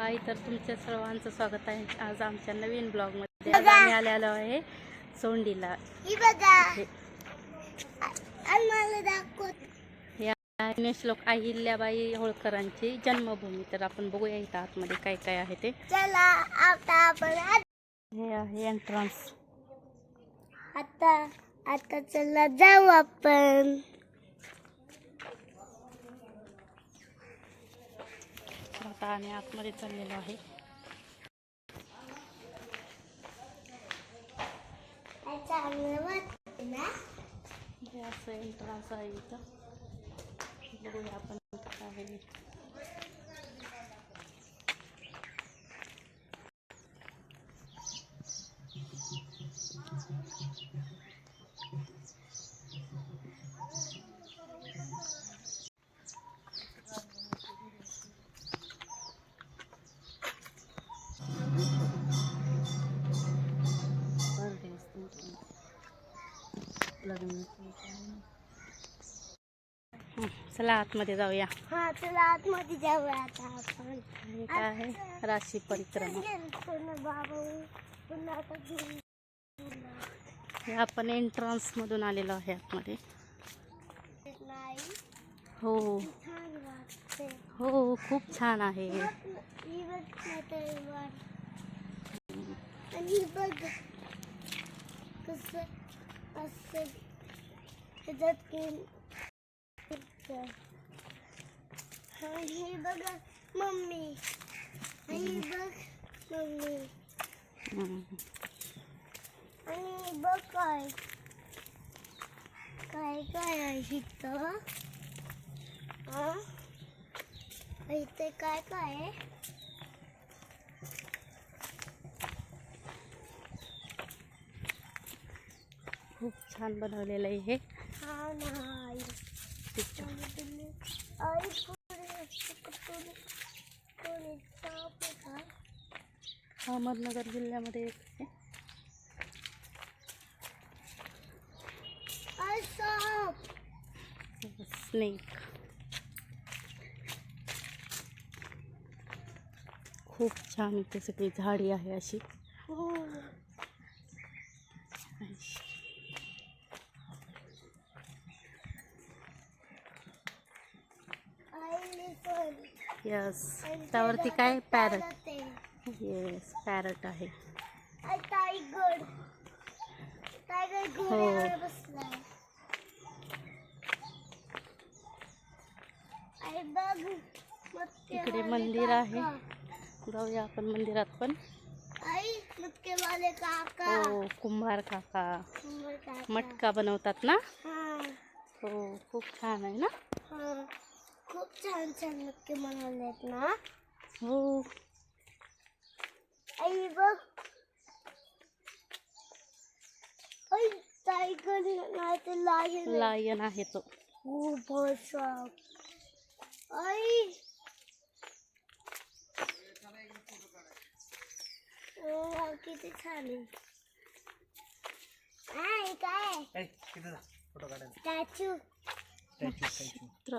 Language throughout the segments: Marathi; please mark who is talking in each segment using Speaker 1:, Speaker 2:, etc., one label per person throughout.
Speaker 1: हाय तर तुमच्या सर्वांचं स्वागत आहे. आज आमच्या नवीन ब्लॉगमध्ये आज आम्ही आलेलो आहे सोंडीला. या श्लोक अहिल्याबाई होळकरांची जन्मभूमी. तर आपण बघूया इथं आतमध्ये काय काय आहे ते.
Speaker 2: चला आता आपण आत-
Speaker 1: हे आहे एंट्रन्स
Speaker 2: आता आता चला जाऊ आपण.
Speaker 1: आता आम्ही आतमध्ये चाललेलो आहे. हे असं एंट्रन्स आहे इथं. बघूया आपण इथं काय आहे हं, चला आतमध्ये जाऊया.
Speaker 2: हा चला आतमध्ये जाऊया आता आपण.
Speaker 1: हे काय आहे? राशी परिक्रमा. हे आपण एंट्रन्स मधून आलेलो आहे आतमध्ये. हो. हो खूप छान आहे.
Speaker 2: आणि बघ कसं हे बघ मम्मी. आणि बघ मम्मी. आणि बघ काय. काय काय आहे इथं? इथे काय काय आहे
Speaker 1: खूप छान बनवलेलं आहे हे
Speaker 2: हा नाही
Speaker 1: picture.
Speaker 2: आई पुढे पुढे पुढे साप आहे का?
Speaker 1: अहमदनगर जिल्ह्यामध्ये एक आहे.
Speaker 2: आई साप
Speaker 1: स्नेक खूप छान इथे सगळी झाडी आहे अशी
Speaker 2: हो आई पण
Speaker 1: यस
Speaker 2: आणि
Speaker 1: त्यावरती
Speaker 2: ते
Speaker 1: काय
Speaker 2: बघा,
Speaker 1: पॅरट?
Speaker 2: Parrot आहे.
Speaker 1: येस पॅरट आहे.
Speaker 2: आई टायगर. टायगर घोड्यावर बसलाय. आई बघ मटके
Speaker 1: इकडे
Speaker 2: वाले
Speaker 1: मंदिर आहे.
Speaker 2: काका.
Speaker 1: जाऊया आपण मंदिरात पण.
Speaker 2: आई मटके वाले काका.
Speaker 1: हो कुंभार काका.
Speaker 2: शंभर काका.
Speaker 1: मटका बनवतात ना?
Speaker 2: हा.
Speaker 1: हो खूप छान आहे ना?
Speaker 2: हा. खूप छान छान मटके बनवलेत ना
Speaker 1: हो
Speaker 2: आई बघ आई टायगर नाही ते. लायन
Speaker 1: लायन आहे तो.
Speaker 2: हो बसा आई ओ, किती छान आहे आई काय स्टॅच्यू
Speaker 1: चित्र.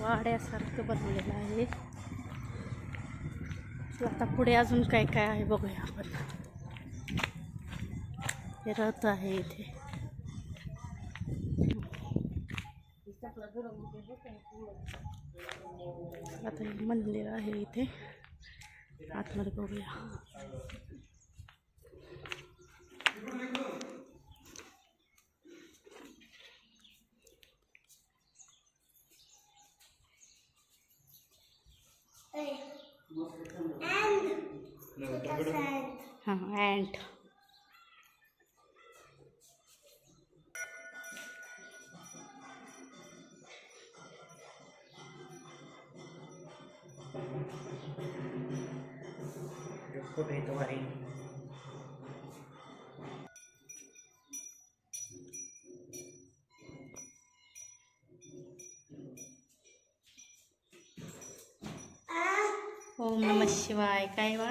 Speaker 1: वाड्यासारखं बनवलेलं आहे. आता पुढे अजून काय काय आहे बघूया आपण. हे रथ आहे इथे. आता हे मंदिर आहे इथे. आतमध्ये बघूया. हां अँट ओम शिवाय काय वा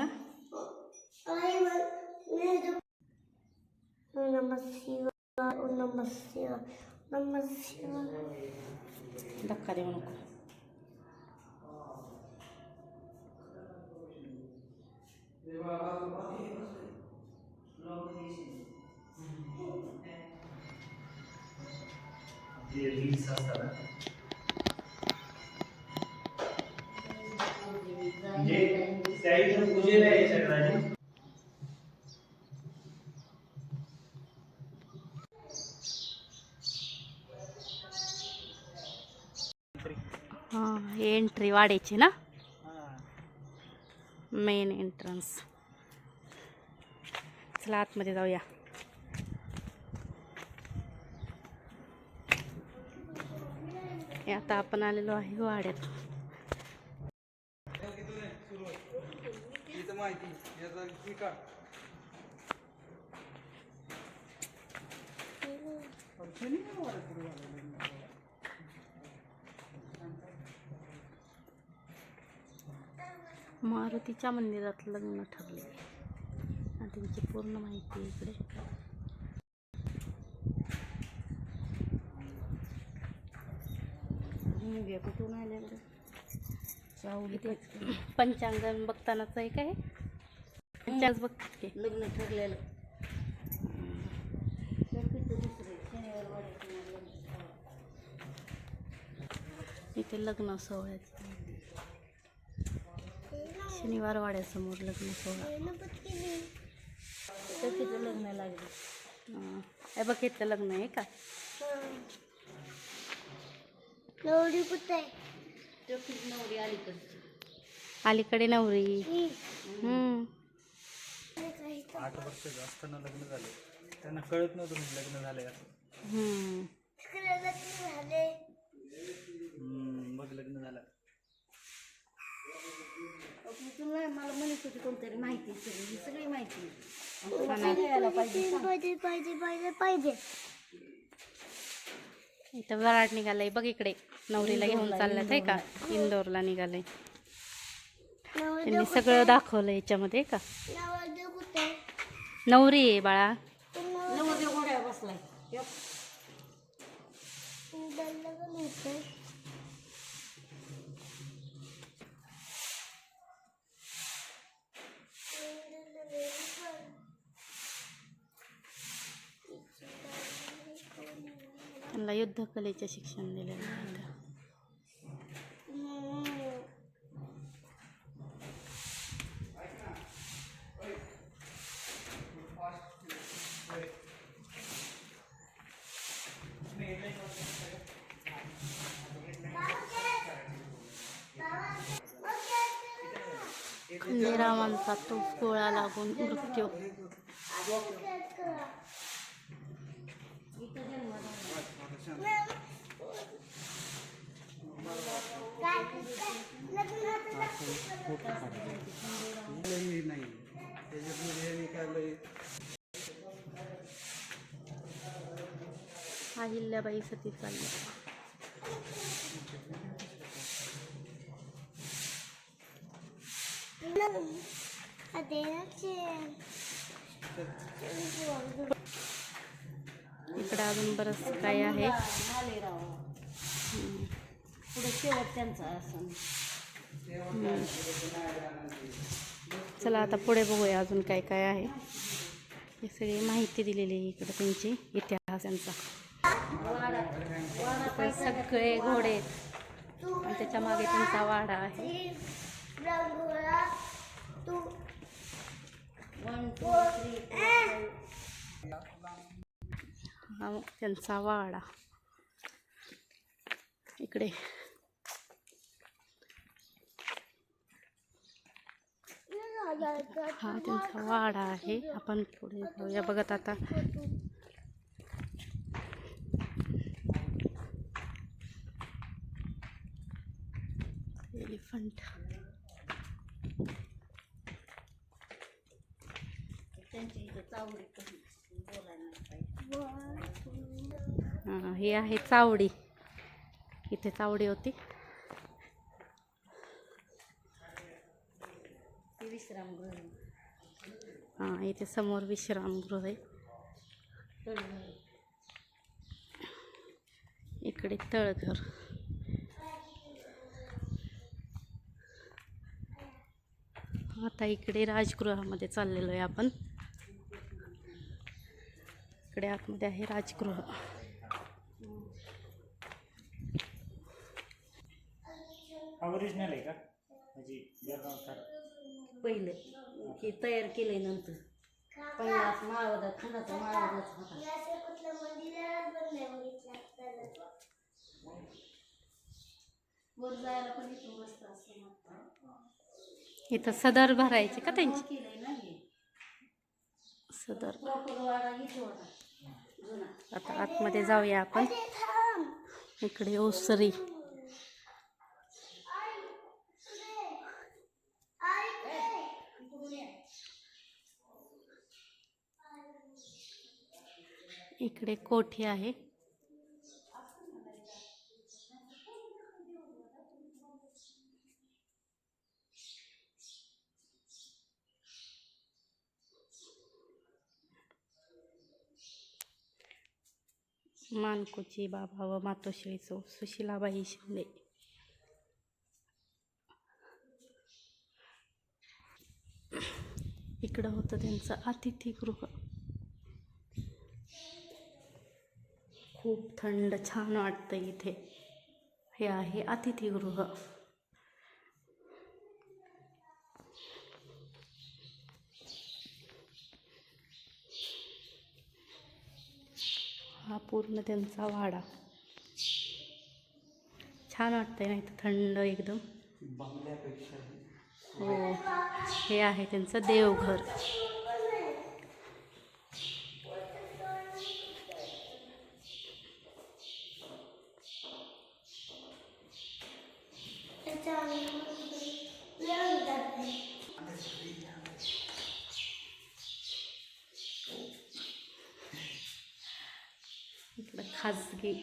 Speaker 2: नमः शिवाय ओम नमः शिवाय नमः शिवाय
Speaker 1: धक्का देऊ नको हां वाढायची ना? मेन एंट्रन्स चला आतमध्ये जाऊया. आता आपण आलेलो आहे वाड्यात.
Speaker 3: इथं माहिती याचा ही का
Speaker 1: मारुतीच्या मंदिरात लग्न ठरले आणि त्यांची पूर्ण माहिती इकडे.
Speaker 2: कुठून आले
Speaker 1: पंचांगण बघतानाच आहे. काय पंचांग बघते
Speaker 2: लग्न ठरलेलं.
Speaker 1: इथे लग्न सोहळ्यात शनिवार वाड्यासमोर लग्न सोहळा.
Speaker 2: लग्न लागले.
Speaker 1: हां. हे बघ इथलं लग्न आहे का?
Speaker 2: नवरी कुठे? आहे
Speaker 1: नवरी अलीकडची. अलीकडे नवरी. हम्म.
Speaker 3: आठ वर्ष असताना लग्न झाले. त्यांना कळत नव्हतं लग्न झालंय असं.
Speaker 2: लग्न झाले
Speaker 3: हम्म, मग लग्न झालं
Speaker 2: तुला मला म्हणत होती कोणतरी माहिती सगळी ही सगळी माहिती
Speaker 1: छान.
Speaker 2: पाहिजे पाहिजे पाहिजे पाहिजे
Speaker 1: इथं वराड निघालंय बघ इकडे. नवरीला घेऊन चालल्यात आहे का? इंदोरला. निघालंय. त्यांनी सगळं दाखवलं याच्यामध्ये का?
Speaker 2: नवरदेव कुठे आहे?
Speaker 1: नवरी आहे बाळा.
Speaker 2: नवरदेव घोड्यावर बसलाय.
Speaker 1: त्यांना युद्धकलेचे शिक्षण दिलेलं होतं इथं.
Speaker 2: हम्म.
Speaker 1: खंडेरावांचा तो गोळा लागून मृत्यू
Speaker 3: नाही त्याच्यात
Speaker 1: अहिल्याबाई सती चालली. इकडं अजून बरंच काय आहे.
Speaker 2: पुढे शेवट त्यांचा असं
Speaker 1: चला आता पुढे बघूया अजून काय काय आहे. हे सगळी माहिती दिलेली आहे इकडं त्यांची इतिहास यांचा सगळे घोडे आणि त्याच्यामागे त्यांचा वाडा आहे. हा त्यांचा वाडा. इकडे. हा त्यांचा वाडा आहे. आपण पुढे जाऊया. बघत आता एलिफंट. हा, ही आहे चावडी. इथे चावडी होती.
Speaker 2: विश्रामगृह.
Speaker 1: हा इथे समोर विश्रामगृह आहे. इकडे तळघर. आता इकडे राजगृहामध्ये चाललेलो आहे आपण. इकडे आतमध्ये आहे राजगृह.
Speaker 3: ओरिजिनल आहे का? म्हणजे
Speaker 2: पहिलं की तयार केलंय नंतर. पहिला माळवदा खंडाचा माळवदाच होता. वर जायला पण इथं मस्त असं
Speaker 1: इथं सदर भरायचे का त्यांची?
Speaker 2: केलंय ना हे
Speaker 1: सदर.
Speaker 2: प्रॉपर वाडा इथे होता
Speaker 1: आता आतमध्ये जाऊया आपण. इकडे ओसरी. इकडे कोठी आहे. मानकोची बाबा व मातोश्री सौ सुशिलाबाई शिंदे. इकडं होतं त्यांचं अतिथीगृह. खूप थंड छान वाटतं इथे. हे आहे अतिथीगृह. हा पूर्ण त्यांचा वाडा. छान वाटतंय नाही थंड एकदम. हो हे आहे त्यांचं देवघर. खाजगी.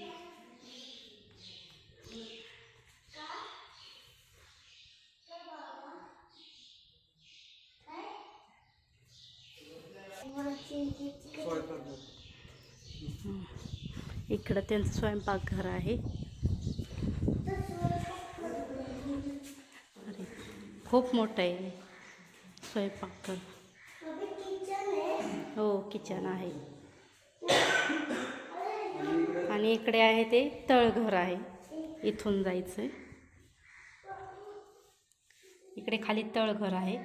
Speaker 1: इकडं त्यांचं स्वयंपाकघर आहे. अरे खूप मोठं आहे स्वयंपाकघर हो किचन आहे. आणि इकडे आहे ते तळघर आहे. इथून जायचं आहे इकडे खाली तळघर आहे.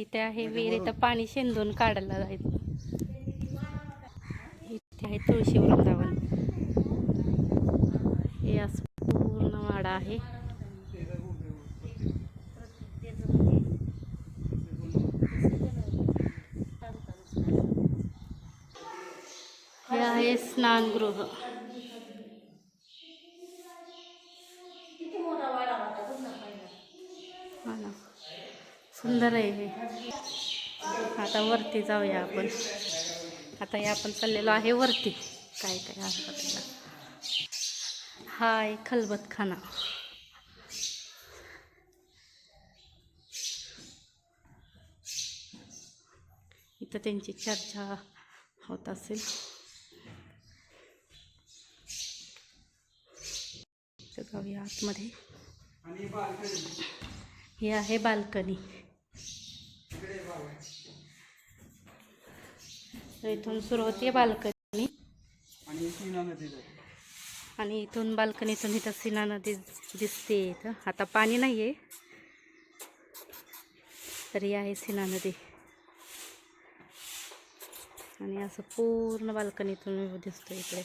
Speaker 1: इथे आहे विहीर. इथं पाणी शेंदून काढायला जायचं. इथे आहे तुळशी वृंदावन. हे असं पूर्ण वाडा आहे हे आहे स्नानगृह. हा ना. सुंदर आहे हे. आता वरती जाऊया आपण. आता हे आपण चाललेलो आहे वरती. काय काय आहे बघायला. हा आहे खलबतखाना. इथं त्यांची चर्चा होत असेल. जाऊया आतमध्ये. हे आहे बाल्कनी. इथून सुरू होते बाल्कनी.
Speaker 3: आणि
Speaker 1: इथून बाल्कनीतून इथं सीना नदी दिसते इथं. आता पाणी नाही आहे तरी आहे सीना नदी. आणि असं पूर्ण बाल्कनीतून दिसतो इकडे.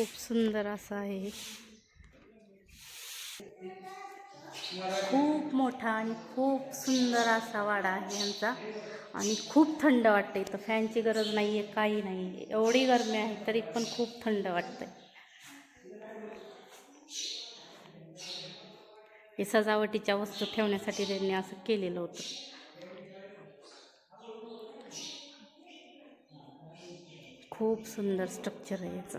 Speaker 1: खूप सुंदर असं आहे. खूप मोठा आणि खूप सुंदर असा वाडा आहे यांचा. आणि खूप थंड वाटतं इथं. फॅनची गरज नाही आहे काही नाही आहे एवढी गरमी आहे तरी पण खूप थंड वाटतं हे सजावटीच्या वस्तू ठेवण्यासाठी त्यांनी असं केलेलं होतं. खूप सुंदर स्ट्रक्चर आहे याचं.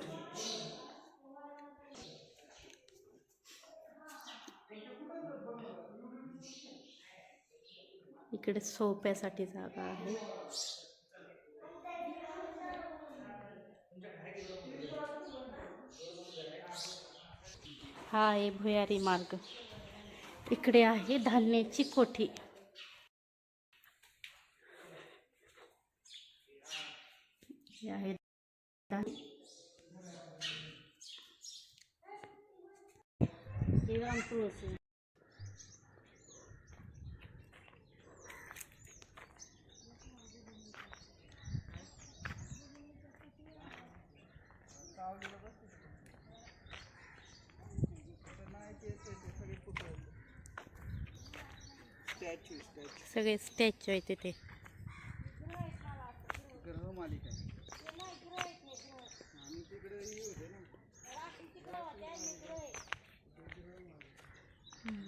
Speaker 1: इकडे सोप्यासाठी जागा आहे. हा आहे भुयारी मार्ग. इकडे आहे धान्याची कोठी. आहे सगळे स्टॅच्यू आहेत तिथे.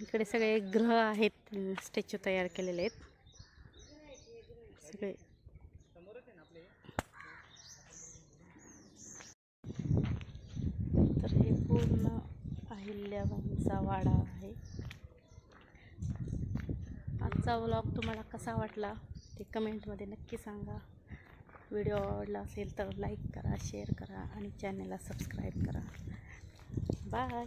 Speaker 1: इकडे सगळे ग्रह आहेत स्टॅच्यू तयार केलेले आहेत. सगळे. तर हे पूर्ण अहिल्याबाईंचा वाडा आहे. आजचा व्लॉग तुम्हाला कसा वाटला ते कमेंटमध्ये नक्की सांगा. व्हिडिओ आवडला असेल तर लाईक करा शेअर करा आणि चॅनलला सबस्क्राईब करा. बाय